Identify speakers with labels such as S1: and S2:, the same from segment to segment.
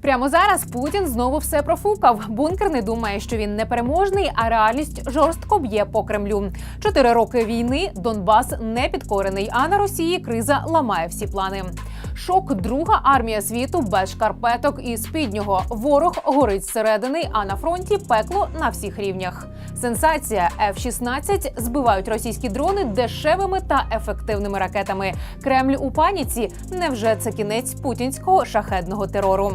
S1: Прямо зараз Путін знову все профукав. Бункер не думає, що він непереможний, а реальність жорстко б'є по Кремлю. Чотири роки війни Донбас не підкорений, а на Росії криза ламає всі плани. Шок друга армія світу без шкарпеток і спіднього. Ворог горить зсередини, а на фронті пекло на всіх рівнях. Сенсація F-16 збивають російські дрони дешевими та ефективними ракетами. Кремль у паніці. Невже це кінець путінського шахедного терору?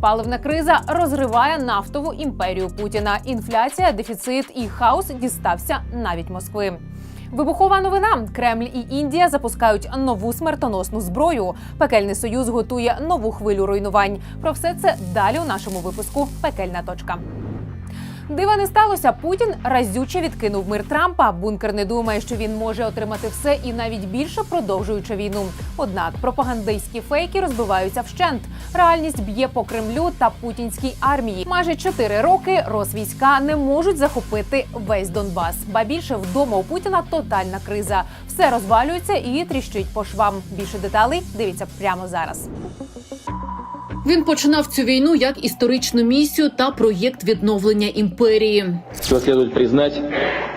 S1: Паливна криза розриває нафтову імперію Путіна. Інфляція, дефіцит і хаос дістався навіть Москви. Вибухова новина: Кремль і Індія запускають нову смертоносну зброю. Пекельний союз готує нову хвилю руйнувань. Про все це далі у нашому випуску Пекельна точка. Дива не сталося. Путін разюче відкинув мир Трампа. Бункер не думає, що він може отримати все і навіть більше продовжуючи війну. Однак пропагандистські фейки розбиваються вщент. Реальність б'є по Кремлю та путінській армії. Майже чотири роки розвійська не можуть захопити весь Донбас. Ба більше вдома у Путіна тотальна криза. Все розвалюється і тріщить по швам. Більше деталей дивіться прямо зараз.
S2: Він починав цю війну як історичну місію та проєкт відновлення імперії.
S3: Что следует признать,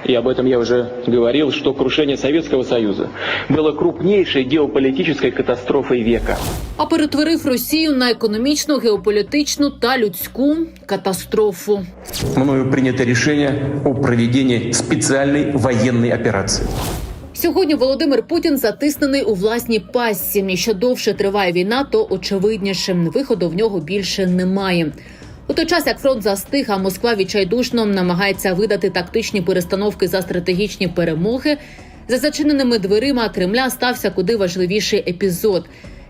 S3: и об этом я уже говорил, что крушение Советского Союза было крупнейшей геополитической катастрофой века.
S2: А перетворив Росію на економічну, геополітичну та людську катастрофу.
S4: мною принято решение о проведении специальной военной операции.
S2: Сьогодні Володимир Путін затиснений у власній пастці. І що довше триває війна, то очевидніше виходу в нього більше немає. У той час як фронт застиг, а Москва відчайдушно намагається видати тактичні перестановки за стратегічні перемоги. За зачиненими дверима Кремля стався куди важливіший епізод.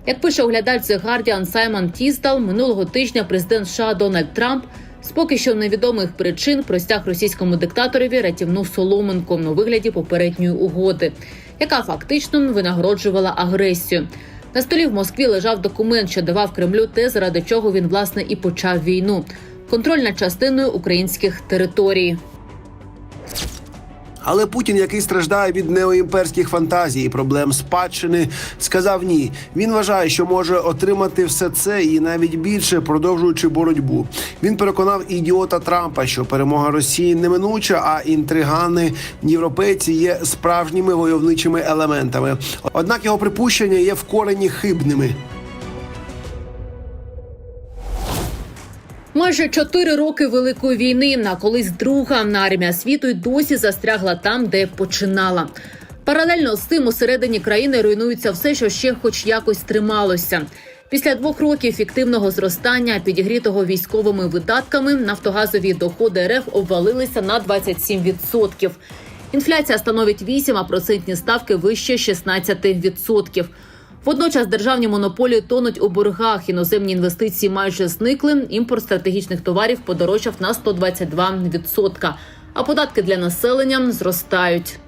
S2: Як пише оглядач The Guardian Саймон Тістал, минулого тижня президент США Дональд Трамп з поки що невідомих причин простяг російському диктаторові рятівну соломинку у вигляді попередньої угоди, яка фактично винагороджувала агресію. На столі в Москві лежав документ, що давав Кремлю те, заради чого він власне і почав війну контроль над частиною українських територій.
S5: Але Путін, який страждає від неоімперських фантазій і проблем спадщини, сказав ні. Він вважає, що може отримати все це і навіть більше, продовжуючи боротьбу. Він переконав ідіота Трампа, що перемога Росії неминуча, а інтригани європейці є справжніми войовничими елементами. Однак його припущення є в корені хибними.
S2: Майже чотири роки великої війни, а колись друга армія світу й досі застрягла там, де починала. Паралельно з цим усередині країни руйнується все, що ще хоч якось трималося. Після двох років фіктивного зростання, підігрітого військовими видатками, нафтогазові доходи РФ обвалилися на 27%. Інфляція становить 8, а процентні ставки вище 16%. Водночас державні монополії тонуть у боргах. Іноземні інвестиції майже зникли. Імпорт стратегічних товарів подорожчав на 122%. А податки для населення зростають.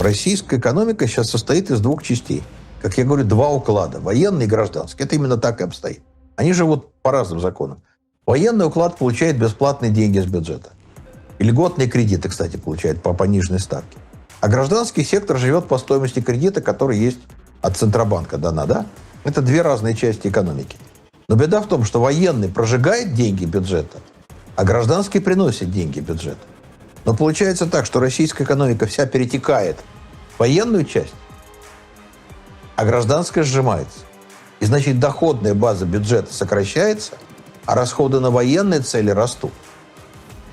S6: Российская экономика сейчас состоит из двух частей. Как я говорю, два уклада. Военный и гражданский. Это именно так и обстоит. Они живут по разным законам. Военный уклад получает бесплатные деньги с бюджета. И льготные кредиты, кстати, получает по пониженной ставке. А гражданский сектор живет по стоимости кредита, который есть от Центробанка дана, да? Это две разные части экономики. Но беда в том, что военный прожигает деньги бюджета, а гражданский приносит деньги бюджета. Но получается так, что российская экономика вся перетекает в военную часть, а гражданская сжимается. И значит, доходная база бюджета сокращается, а расходы на военные цели растут.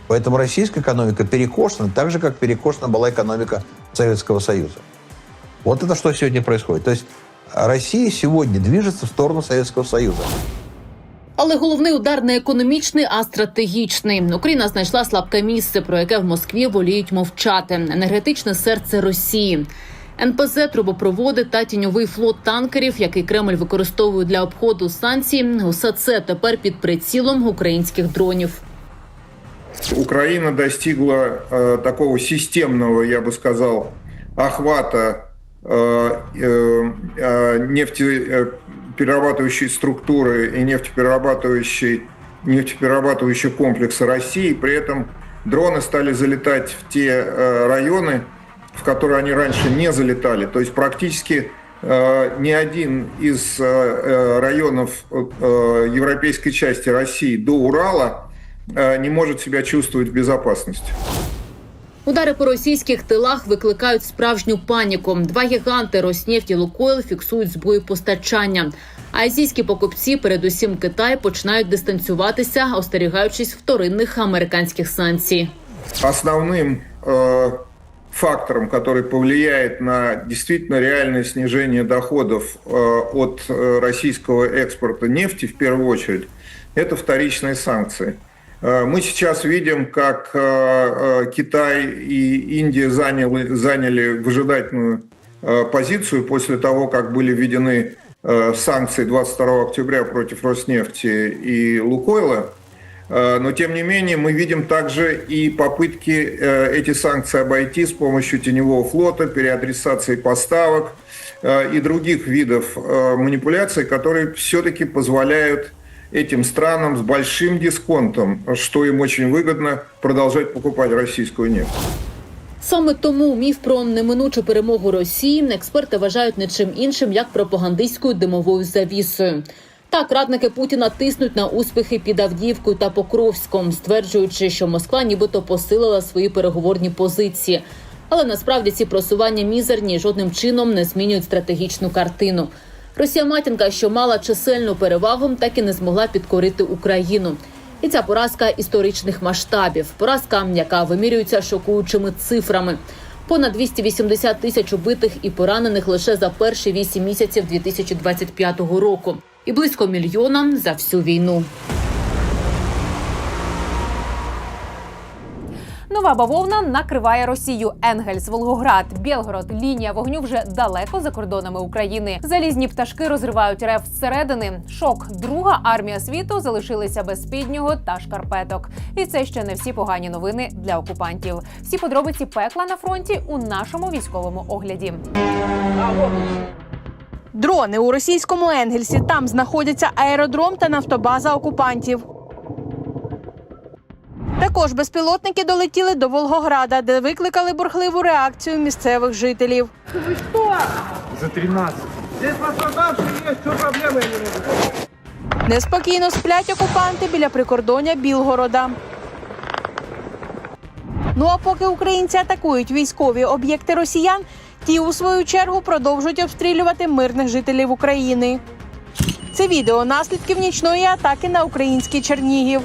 S6: Поэтому российская экономика перекошена так же, как перекошена была экономика Советского Союза. Вот это что сегодня происходит. То есть Россия сегодня движется в сторону Советского Союза.
S2: Але головний удар не економічний, а стратегічний. Україна знайшла слабке місце, про яке в Москві воліють мовчати. Енергетичне серце Росії. НПЗ, трубопроводи та тіньовий флот танкерів, який Кремль використовує для обходу санкцій. Усе це тепер під прицілом українських дронів.
S7: Украина достигла э, такого системного, я бы сказал, охвата э, э, э, нефтеперерабатывающей структуры и нефтеперерабатывающей, нефтеперерабатывающего комплекса России. При этом дроны стали залетать в те э, районы, в которые они раньше не залетали. То есть практически э, ни один из э, э, районов э, европейской части России до Урала э, не может себя чувствовать в безопасности.
S2: Удари по російських тилах викликають справжню паніку. Два гіганти Роснефть і Лукойл фіксують збої постачання. А азійські покупці, передусім Китай, починають дистанціюватися, остерігаючись вторинних американських санкцій.
S7: Основным э, фактором, который повлияет на действительно реальное снижение доходов э, от э, российского экспорта нефти в первую очередь, это вторичные санкции. Э, Мы сейчас видим, как э, э, Китай и Индия заняли, заняли выжидательную позицию после того, как были введены санкции 22 октября против Роснефти и Лукойла. Но, тем не менее, мы видим также и попытки эти санкции обойти с помощью теневого флота, переадресации поставок и других видов манипуляций, которые все-таки позволяют этим странам с большим дисконтом, что им очень выгодно, продолжать покупать российскую нефть.
S2: Саме тому міф про неминучу перемогу Росії експерти вважають не чим іншим як пропагандистською димовою завісою. Так, радники Путіна тиснуть на успіхи під Авдіївкою та Покровськом, стверджуючи, що Москва нібито посилила свої переговорні позиції. Але насправді ці просування мізерні жодним чином не змінюють стратегічну картину. Росія матінка, що мала чисельну перевагу, так і не змогла підкорити Україну. І ця поразка історичних масштабів. Поразка, яка вимірюється шокуючими цифрами. Понад 280 тисяч убитих і поранених лише за перші вісім місяців 2025 року, і близько мільйона за всю війну.
S1: Нова бавовна накриває Росію. Енгельс, Волгоград, Білгород. Лінія вогню вже далеко за кордонами України. Залізні пташки розривають рев зсередини. Шок. Друга армія світу залишилися без спіднього та шкарпеток. І це ще не всі погані новини для окупантів. Всі подробиці пекла на фронті у нашому військовому огляді.
S8: Дрони у російському Енгельсі. Там знаходяться аеродром та нафтобаза окупантів. Також безпілотники долетіли до Волгограда, де викликали бурхливу реакцію місцевих жителів. Неспокійно сплять окупанти біля прикордоння Білгорода. Ну а поки українці атакують військові об'єкти росіян, ті у свою чергу продовжують обстрілювати мирних жителів України. Це відео наслідків нічної атаки на український Чернігів.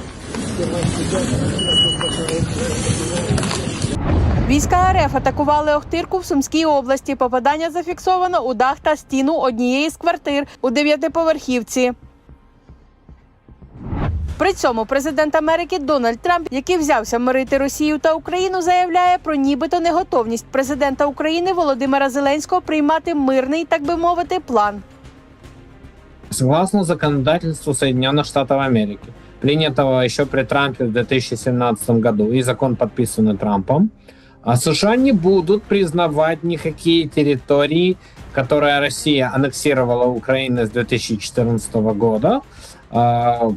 S8: Війська РФ атакували Охтирку в Сумській області. Попадання зафіксовано у дах та стіну однієї з квартир у дев'ятиповерхівці. При цьому президент Америки Дональд Трамп, який взявся мирити Росію та Україну, заявляє про нібито неготовність президента України Володимира Зеленського приймати мирний, так би мовити, план.
S9: Согласно законодательству Соединенных Штатов Америки, принятого еще при Трампе в 2017 году, и закон подписанный Трампом, а США не будут признавать никакие территории, которые Россия аннексировала у Украины с 2014 года, а,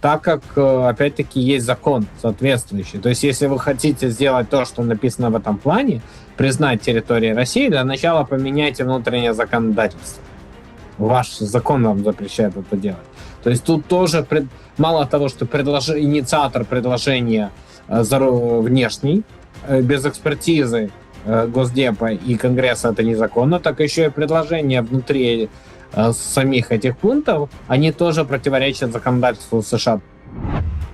S9: так как, э, опять-таки, есть закон соответствующий. То есть, если вы хотите сделать то, что написано в этом плане, признать территории России, для начала поменяйте внутреннее законодательство. Ваш закон вам запрещает это делать. То есть тут тоже пред- мало того, что предложи- инициатор предложения э, внешний, без экспертизы э, Госдепа и Конгресса это незаконно, так еще и предложения внутри э, самих этих пунктов, они тоже противоречат законодательству США.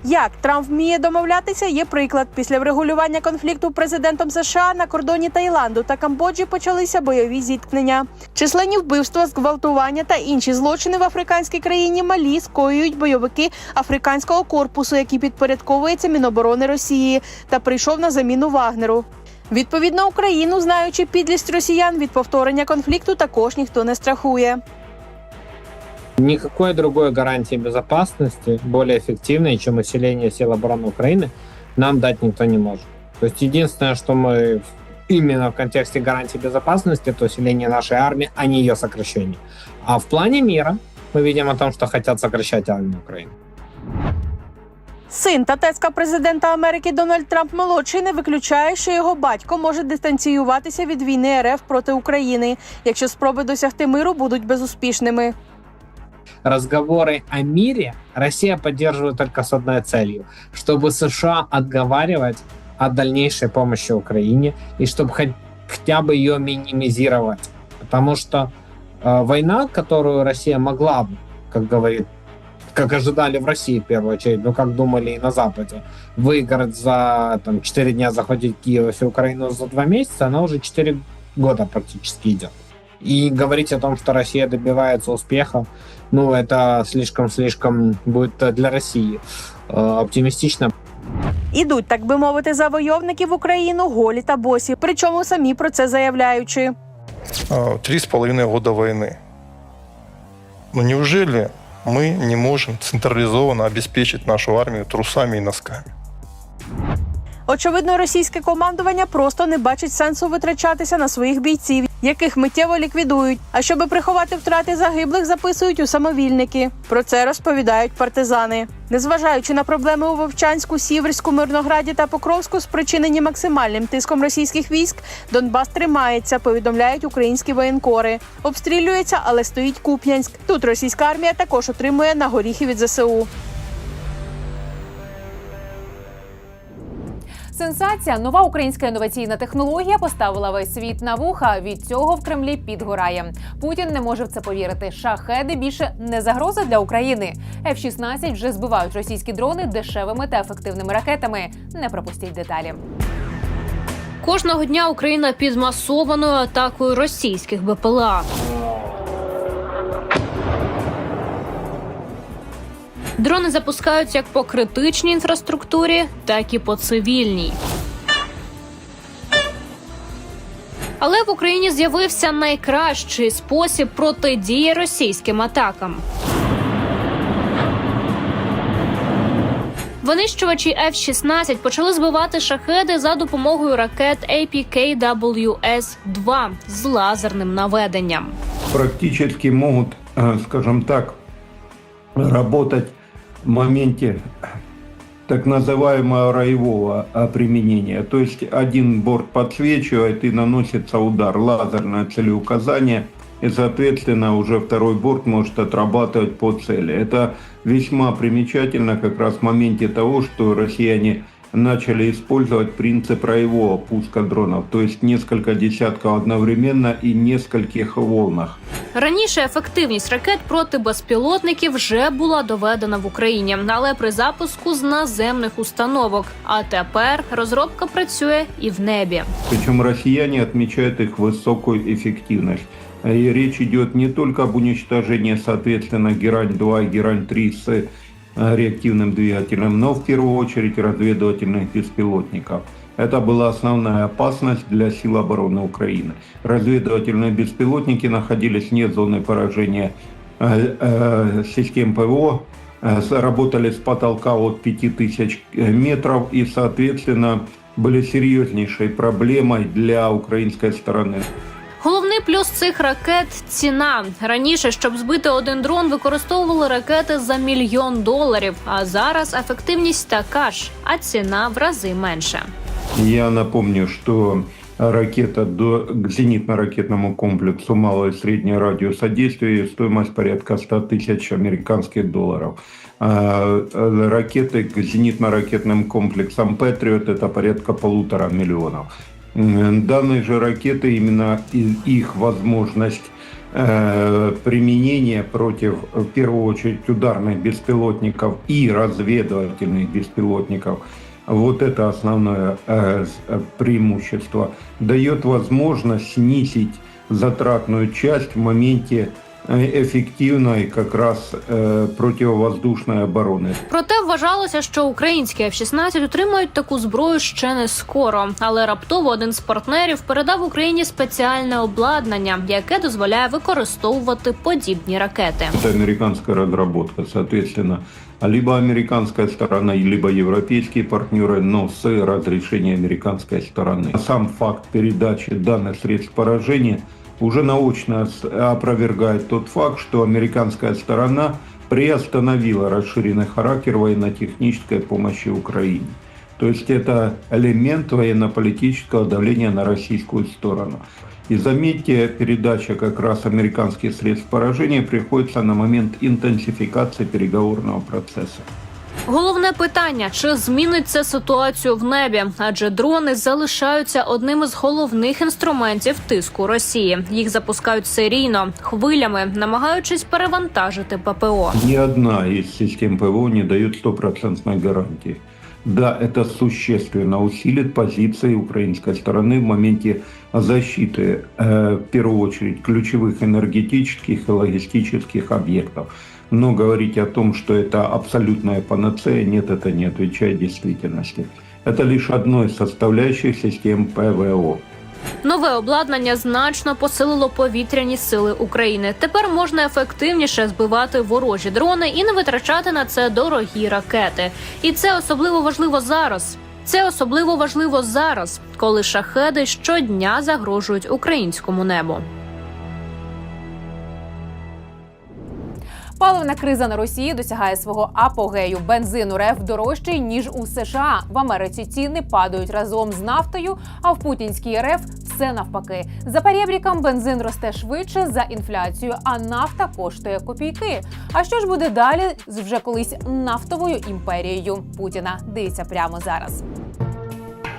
S8: Як Трамп вміє домовлятися, є приклад. Після врегулювання конфлікту президентом США на кордоні Таїланду та Камбоджі почалися бойові зіткнення. Численні вбивства, зґвалтування та інші злочини в африканській країні Малі скоюють бойовики африканського корпусу, який підпорядковується Міноборони Росії та прийшов на заміну Вагнеру. Відповідно, Україну, знаючи підлість росіян від повторення конфлікту, також ніхто не страхує.
S9: Никакой другой гарантии безопасности, более эффективной, чем усиление сил обороны Украины, нам дать никто не может. То есть единственное, что мы именно в контексте гарантии безопасности, это усиление нашей армии, а не ее сокращение. А в плане мира мы видим о том, что хотят сокращать армию Украины.
S10: Син та тезка президента Америки Дональд Трамп молодший не виключає, що його батько може дистанціюватися від війни РФ проти України, якщо спроби досягти миру будуть безуспішними.
S9: Разговоры о мире Россия поддерживает только с одной целью, чтобы США отговаривать о дальнейшей помощи Украине и чтобы хоть, хотя бы ее минимизировать. Потому что э, война, которую Россия могла бы, как говорит, как ожидали в России в первую очередь, ну как думали и на Западе, выиграть за там, 4 дня, захватить Киев и всю Украину за 2 месяца, она уже 4 года практически идет. И говорить о том, что Россия добивается успеха, ну, это слишком-слишком будет э, для России э, оптимистично.
S10: Ідуть, так би мовити, завойовники в Україну голі та босі, причому самі про це заявляючи.
S11: а, три с половиной года войны. Но неужели мы не можем централизованно обеспечить нашу армию трусами и носками?
S10: Очевидно, російське командування просто не бачить сенсу витрачатися на своїх бійців, яких миттєво ліквідують. А щоби приховати втрати загиблих, записують у самовільники. Про це розповідають партизани. Незважаючи на проблеми у Вовчанську, Сіверську, Мирнограді та Покровську, спричинені максимальним тиском російських військ, Донбас тримається. Повідомляють українські воєнкори. Обстрілюється, але стоїть Куп'янськ. Тут російська армія також отримує на горіхи від ЗСУ.
S1: Сенсація, нова українська інноваційна технологія поставила весь світ на вуха. Від цього в Кремлі підгорає. Путін не може в це повірити. Шахеди більше не загроза для України. F-16 вже збивають російські дрони дешевими та ефективними ракетами. Не пропустіть деталі.
S12: Кожного дня Україна під масованою атакою російських БПЛА. Дрони запускають як по критичній інфраструктурі, так і по цивільній. Але в Україні з'явився найкращий спосіб протидії російським атакам. Винищувачі F-16 почали збивати шахеди за допомогою ракет APKWS-2 з лазерним наведенням.
S13: практически могут, э, скажем так, в моменте так называемого роевого а, применения. То есть один борт подсвечивает и наносится удар, лазерное целеуказание, и, соответственно, уже второй борт может отрабатывать по цели. Это весьма примечательно как раз в моменте того, что россияне начали использовать принцип роевого пуска дронов, то есть несколько десятков одновременно и нескольких волнах.
S12: Раніше ефективність ракет проти безпілотників вже була доведена в Україні, але при запуску з наземних установок. А тепер розробка працює і в небі.
S13: Причем россияне отмечают их высокую эффективность. И речь идет не только об уничтожении, соответственно, Герань-2 и Герань-3 с э, реактивным двигателем, но в первую очередь разведывательных беспилотников. Это была основная опасность для сил обороны Украины. Разведывательные беспилотники находились вне зоны поражения э, э, систем ПВО, э, работали с потолка от 5000 метров и, соответственно, были серьезнейшей проблемой для украинской стороны.
S12: Головний плюс цих ракет ціна. Раніше, щоб збити один дрон, використовували ракети за мільйон доларів. А зараз ефективність така ж, а ціна в рази менша.
S13: Я напомню, что ракета до, к зенитно-ракетному комплексу малого и среднего радиуса действия стоимость порядка 100 тысяч американских долларов. А, э, ракеты к зенитно-ракетным комплексам «Патриот» это порядка полутора миллионов. М, Данные же ракеты, именно и- их возможность э, применения против, в первую очередь, ударных беспилотников и разведывательных беспилотников, вот это основное э, с- э, преимущество, дает возможность снизить затратную часть в моменте э, эффективной как раз э, противовоздушной обороны.
S12: Проте вважалося, що українські F-16 отримають таку зброю ще не скоро. Але раптово один з партнерів передав Україні спеціальне обладнання, яке дозволяє використовувати подібні ракети.
S13: Это американская разработка, соответственно, либо американская сторона, либо европейские партнеры, но с разрешения американской стороны. Сам факт передачи данных средств поражения уже научно опровергает тот факт, что американская сторона приостановила расширенный характер военно-технической помощи Украине. То есть это элемент военно-политического давления на российскую сторону. И заметьте, передача как раз американских средств поражения приходится на момент интенсификации переговорного процесса.
S12: Головне питання: чи змінить це ситуацію в небі? Адже дрони залишаються одним із головних інструментів тиску Росії. Їх запускають серійно хвилями, намагаючись перевантажити ППО.
S13: Ни одна из систем ПВО не дает стопроцентной гарантии. Да, это существенно усилит позиции украинской стороны в моменте защиты, э, в первую очередь, ключевых энергетических и логистических объектов. Но говорить о том, что это абсолютная панацея, нет, это не отвечает действительности. Это лишь одной из составляющих систем ПВО.
S12: Нове обладнання значно посилило повітряні сили України. Тепер можна ефективніше збивати ворожі дрони і не витрачати на це дорогі ракети. І це особливо важливо зараз. Це особливо важливо зараз, коли шахеди щодня загрожують українському небу.
S1: Паливна криза на Росії досягає свого апогею. Бензин у РФ дорожчий ніж у США. В Америці ціни падають разом з нафтою, а в путінській РФ все навпаки. За перебріком бензин росте швидше за інфляцію, а нафта коштує копійки. А що ж буде далі з вже колись нафтовою імперією Путіна? Дивіться прямо зараз.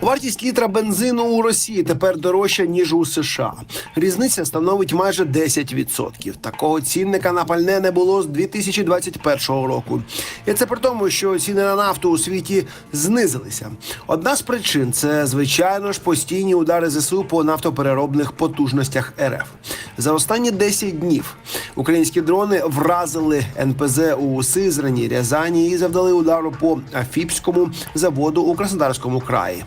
S5: Вартість літра бензину у Росії тепер дорожча ніж у США. Різниця становить майже 10%. Такого цінника на пальне не було з 2021 року. І це при тому, що ціни на нафту у світі знизилися. Одна з причин це звичайно ж постійні удари ЗСУ по нафтопереробних потужностях РФ. За останні 10 днів українські дрони вразили НПЗ у Сизрані, Рязані і завдали удару по Афіпському заводу у Краснодарському краї.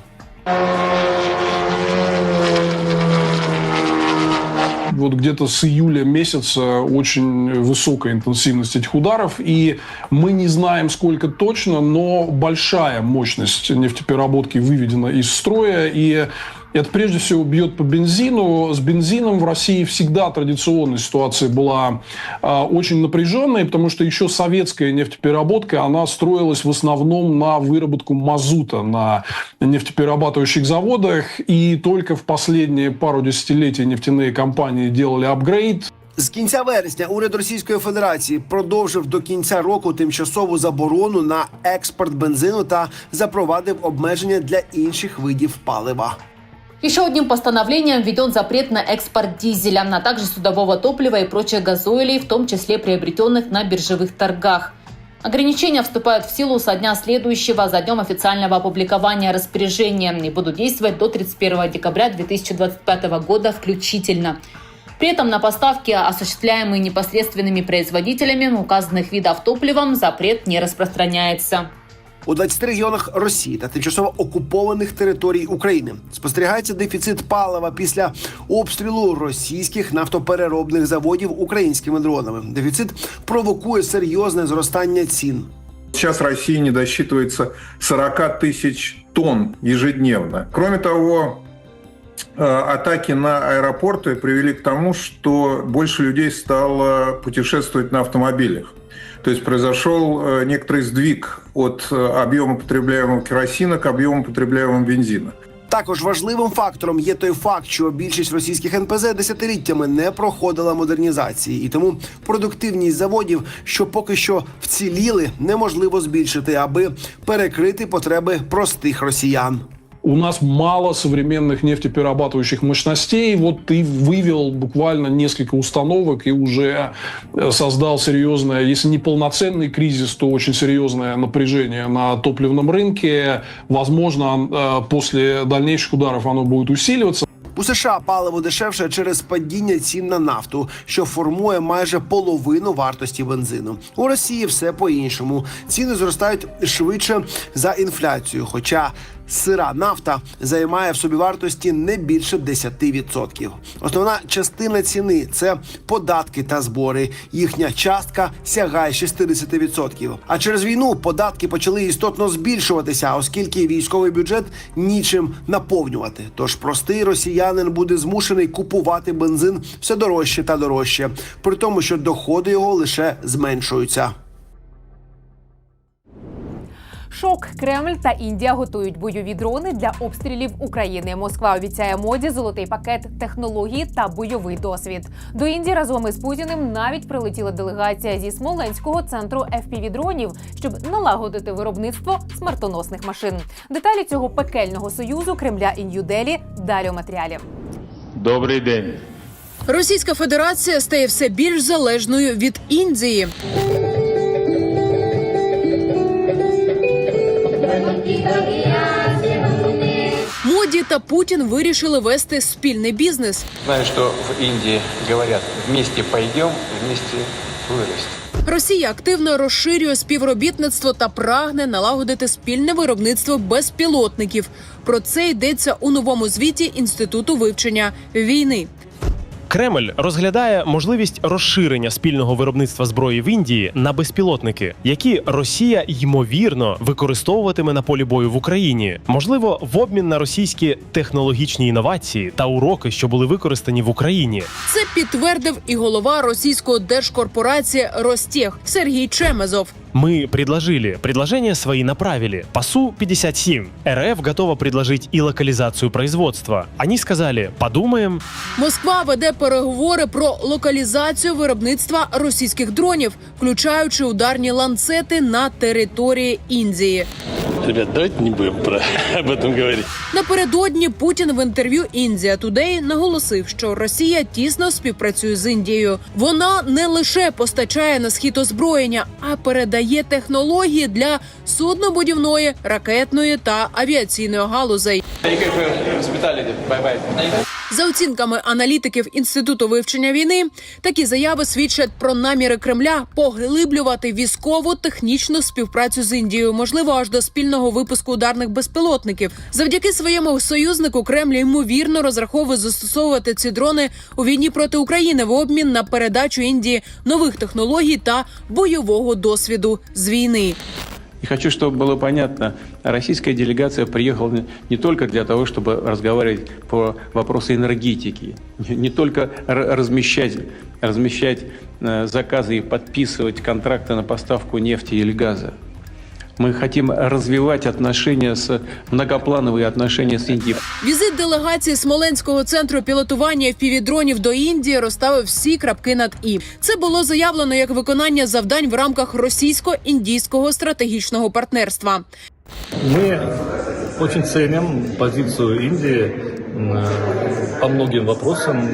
S14: Вот где-то с июля месяца очень высокая интенсивность этих ударов, и мы не знаем, сколько точно, но большая мощность нефтепереработки выведена из строя, и это прежде всего бьет по бензину. С бензином в России всегда традиционная ситуация была а, очень напряженная, потому что еще советская нефтепереработка, она строилась в основном на выработку мазута на нефтеперерабатывающих заводах, и только в последние пару десятилетий нефтяные компании делали апгрейд,
S5: З кінця вересня уряд Російської Федерації продовжив до кінця року тимчасову заборону на експорт бензину та запровадив обмеження для інших видів палива.
S2: Еще одним постановлением введен запрет на экспорт дизеля, а также судового топлива и прочих газоилей, в том числе приобретенных на биржевых торгах. Ограничения вступают в силу со дня следующего за днем официального опубликования распоряжения и будут действовать до 31 декабря 2025 года включительно. При этом на поставки, осуществляемые непосредственными производителями указанных видов топливом, запрет не распространяется.
S5: У 20 регіонах Росії та тимчасово окупованих територій України спостерігається дефіцит палива після обстрілу російських нафтопереробних заводів українськими дронами. Дефіцит провокує серйозне зростання цін.
S7: Сейчас Россия не досчитывается 40 тысяч тонн ежедневно. Кроме того, э, атаки на аэропорты привели к тому, что больше людей стало путешествовать на автомобилях. То есть произошел э, некоторый сдвиг от э, объема потребляемого керосина к объему потребляемого бензина.
S5: Також важливим фактором є той факт, що більшість російських НПЗ десятиліттями не проходила модернізації, і тому продуктивність заводів, що поки що вціліли, неможливо збільшити, аби перекрити потреби простих росіян.
S14: У нас мало современных нефтеперерабатывающих мощностей. Вот ты вывел буквально несколько установок и уже э, создал серьезное, если не полноценный кризис, то очень серьезное напряжение на топливном рынке. Возможно, э, после дальнейших ударов оно будет усиливаться.
S5: У США паливо дешевше через падіння цін на нафту, що формує майже половину вартості бензину. У Росії все по-іншому. Ціни зростають швидше за інфляцію, хоча сира нафта займає в собівартості не більше 10%. Основна частина ціни це податки та збори. Їхня частка сягає 60%. А через війну податки почали істотно збільшуватися, оскільки військовий бюджет нічим наповнювати. Тож простий росіянин буде змушений купувати бензин все дорожче та дорожче, при тому, що доходи його лише зменшуються.
S1: Шок Кремль та Індія готують бойові дрони для обстрілів України. Москва обіцяє моді золотий пакет технологій та бойовий досвід. До Індії разом із Путіним навіть прилетіла делегація зі Смоленського центру fpv дронів, щоб налагодити виробництво смертоносних машин. Деталі цього пекельного союзу Кремля і Нью-Делі далі у матеріалі.
S15: Добрий день.
S10: Російська Федерація стає все більш залежною від Індії. Моді та Путін вирішили вести спільний бізнес.
S4: Знаю, що в Індії говорять вместе пойдемо, вместе виростемо.
S10: Росія активно розширює співробітництво та прагне налагодити спільне виробництво безпілотників. Про це йдеться у новому звіті інституту вивчення війни.
S16: Кремль розглядає можливість розширення спільного виробництва зброї в Індії на безпілотники, які Росія ймовірно використовуватиме на полі бою в Україні, можливо, в обмін на російські технологічні інновації та уроки, що були використані в Україні.
S10: Це підтвердив і голова російської держкорпорації Ростех Сергій Чемезов.
S16: Мы предложили, предложения свои направили. ПАСУ-57. РФ готова предложить и локализацию производства. Они сказали, подумаем,
S10: Москва веде переговори про локалізацію виробництва російських дронів, включаючи ударні ланцети на території Індії.
S15: Ребят, давайте не будем про об этом говорить.
S10: Напередодні Путін в інтерв'ю Індія Тудей наголосив, що Росія тісно співпрацює з Індією. Вона не лише постачає на схід озброєння, а передає технології для суднобудівної, ракетної та авіаційної галузей.
S3: Бай-бай.
S10: За оцінками аналітиків інституту вивчення війни, такі заяви свідчать про наміри Кремля поглиблювати військову технічну співпрацю з Індією, можливо, аж до спільного випуску ударних безпілотників. Завдяки своєму союзнику Кремль ймовірно розраховує застосовувати ці дрони у війні проти України в обмін на передачу Індії нових технологій та бойового досвіду з війни.
S15: И хочу, чтобы было понятно, российская делегация приехала не- только для того, чтобы разговаривать по вопросу энергетики, не только размещать, размещать э, заказы и подписывать контракты на поставку нефти или газа. Мы хотим развивать отношения с многоплановые отношения с Индией.
S10: Візит делегації Смоленського центру пілотування FPV-дронів до Індії розставив всі крапки над і. Це було заявлено як виконання завдань в рамках російсько-індійського стратегічного партнерства.
S17: Мы очень ценим позицию Индии м, по многим вопросам.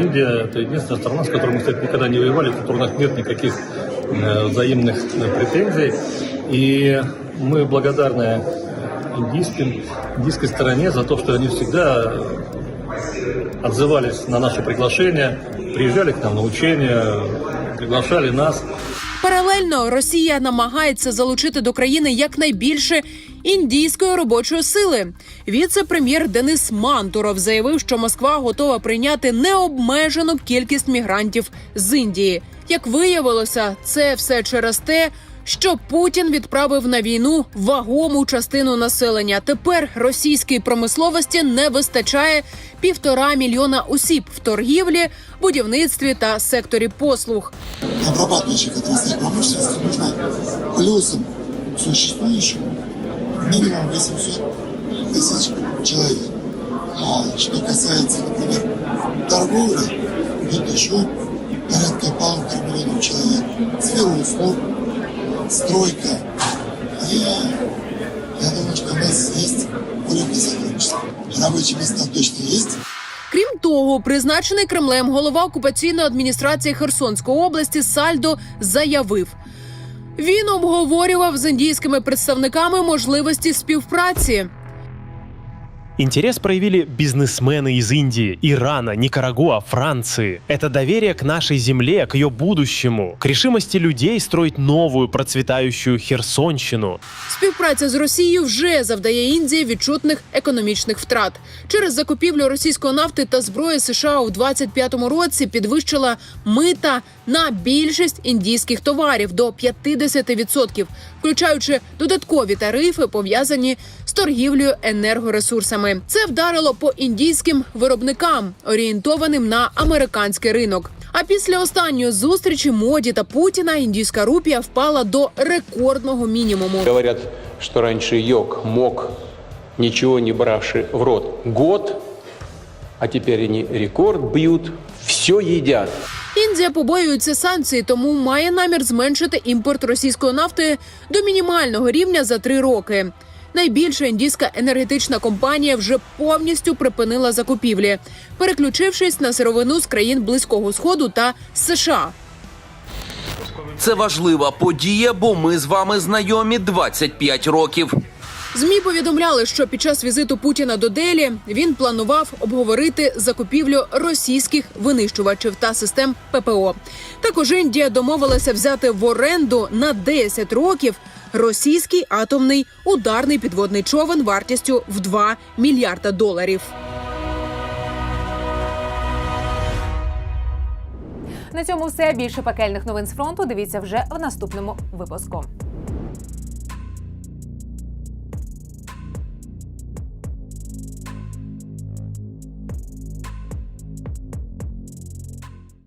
S17: Индия – это единственная страна, с которой мы, кстати, никогда не воевали, у которой у нас нет никаких э, взаимных э, претензий. И мы благодарны индийским, индийской стороне за то, что они всегда отзывались на наше приглашение, приезжали к нам на учения, приглашали нас.
S10: Паралельно Росія намагається залучити до країни якнайбільше індійської робочої сили. Віце-прем'єр Денис Мантуров заявив, що Москва готова прийняти необмежену кількість мігрантів з Індії. Як виявилося, це все через те. Що Путін відправив на війну вагому частину населення. Тепер російській промисловості не вистачає півтора мільйона осіб в торгівлі, будівництві та секторі послуг.
S18: обрабатывающих отраслей промышленности нужно плюсом к существующему минимум 800 тысяч человек. А что касается, например, торговли, это еще порядка полутора миллионов человек. Сфера услуг, стройка. Я, я думаю, что у нас есть уровень сотрудничества. Рабочие места точно есть.
S10: Крім того, призначений Кремлем голова окупаційної адміністрації Херсонської області Сальдо заявив. Він обговорював з індійськими представниками можливості співпраці.
S16: Интерес проявили бизнесмены из Индии, Ирана, Никарагуа, Франции. Это доверие к нашей земле, к ее будущему, к решимости людей строить новую процветающую Херсонщину.
S10: Співпраця з Росією вже завдає Індії відчутних економічних втрат. Через закупівлю російської нафти та зброї США у 25-му році підвищила мита на більшість індійських товарів до 50%, включаючи додаткові тарифи, пов'язані торгівлею енергоресурсами. Це вдарило по індійським виробникам, орієнтованим на американський ринок. А після останньої зустрічі моді та Путіна індійська рупія впала до рекордного мінімуму.
S15: Говорят, что раньше йог мог, ничего не бравший в рот, год, а теперь они рекорд бьют, все едят.
S10: Індія побоюється санкцій, тому має намір зменшити імпорт російської нафти до мінімального рівня за три роки. Найбільша індійська енергетична компанія вже повністю припинила закупівлі, переключившись на сировину з країн Близького Сходу та США.
S19: Це важлива подія, бо ми з вами знайомі 25 років.
S10: Змі повідомляли, що під час візиту Путіна до Делі він планував обговорити закупівлю російських винищувачів та систем ППО. Також Індія домовилася взяти в оренду на 10 років російський атомний ударний підводний човен вартістю в 2 мільярда доларів.
S1: На цьому все більше пекельних новин з фронту. Дивіться вже в наступному випуску.